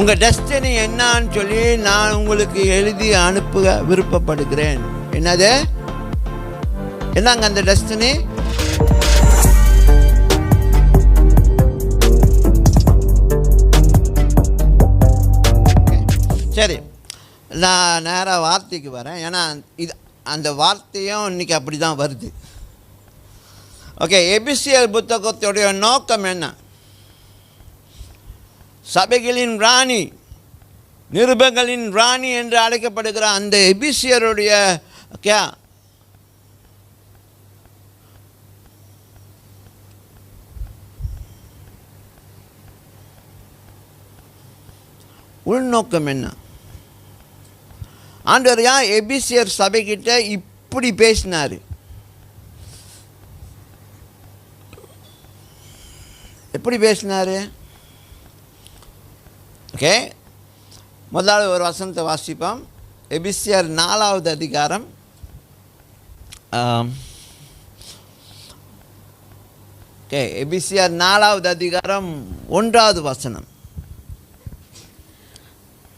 உங்கள் டெஸ்டினி என்னான்னு சொல்லி நான் உங்களுக்கு எழுதி அனுப்ப விருப்பப்படுகிறேன். என்னது? என்னங்க அந்த டெஸ்டினி சரி நான் நேராக வார்த்தைக்கு வரேன். ஏன்னா இது அந்த வார்த்தையும் இன்னைக்கு அப்படி தான் வருது. ஓகே எபிசிஎல் புத்தகத்துடைய நோக்கம் என்ன? சபைகளின் ராணி நிருபங்களின் ராணி என்று அழைக்கப்படுகிற அந்த எபிசியருடைய ஓகே உள்நோக்கம் என்ன? ஆண்டவர் ஏன் எபிசியர் சபைக்கிட்ட இப்படி பேசினார். எப்படி பேசினார்? ஓகே முதலாவது ஒரு வசனத்தை வாசிப்போம். எபிசிஆர் நாலாவது அதிகாரம். ஓகே எபிசிஆர் நாலாவது அதிகாரம் ஒன்றாவது வசனம்.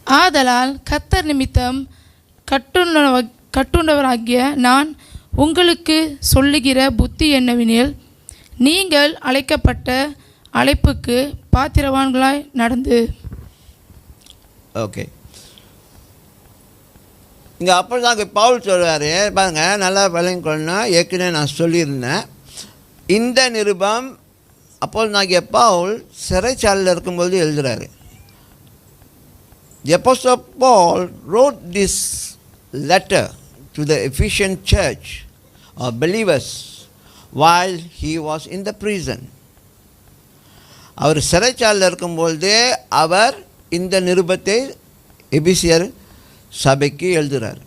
ஆதலால் கத்தர் நிமித்தம் கட்டுண்டவ கட்டுண்டவராகிய நான் உங்களுக்கு சொல்லுகிற புத்தி என்னவெனில் நீங்கள் அழைக்கப்பட்ட அழைப்புக்கு பாத்திரவான்களாய் நடந்து ஓகே இங்கே அப்போ தாங்க பவுல் சொல்வார் பாருங்க நல்லா விளங்கி கொள்ளணும் ஏற்கனவே நான் சொல்லியிருந்தேன். இந்த நிருபம் அப்போ நாங்கள் பவுல் சிறைச்சாலையில் இருக்கும்போது எழுதுறாரு. The Apostle Paul wrote this letter to the Ephesian church or believers while he was in the prison. அவர் சிறைச்சாலையில் இருக்கும்பொழுது அவர் இந்த நிருபத்தை எபிசியர் சபைக்கு எழுதுகிறார்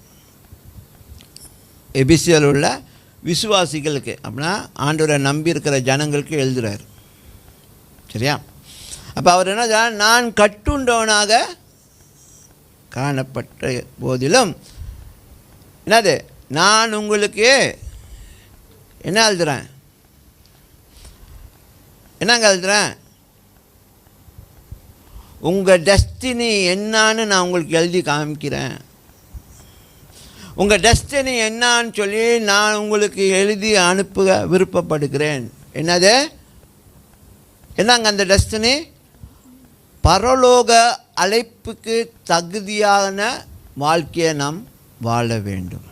எபிசியர் உள்ள விசுவாசிகளுக்கு அப்படின்னா ஆண்டவரை நம்பி இருக்கிற ஜனங்களுக்கு எழுதுகிறார் சரியா? அப்போ அவர் என்ன நான் கட்டுண்டவனாக காணப்பட்ட போதிலும் என்னது? நான் உங்களுக்கு என்ன எழுதுகிறேன் என்னங்க எழுதுகிறேன் உங்கள் டெஸ்டினி என்னான்னு நான் உங்களுக்கு எழுதி காமிக்கிறேன். உங்கள் டெஸ்டினி என்னான்னு சொல்லி நான் உங்களுக்கு எழுதி அனுப்ப விருப்பப்படுகிறேன். என்னது? என்னங்க அந்த டெஸ்டினி பரலோக அழைப்புக்கு தகுதியான வாழ்க்கையை நாம் வாழ வேண்டும்.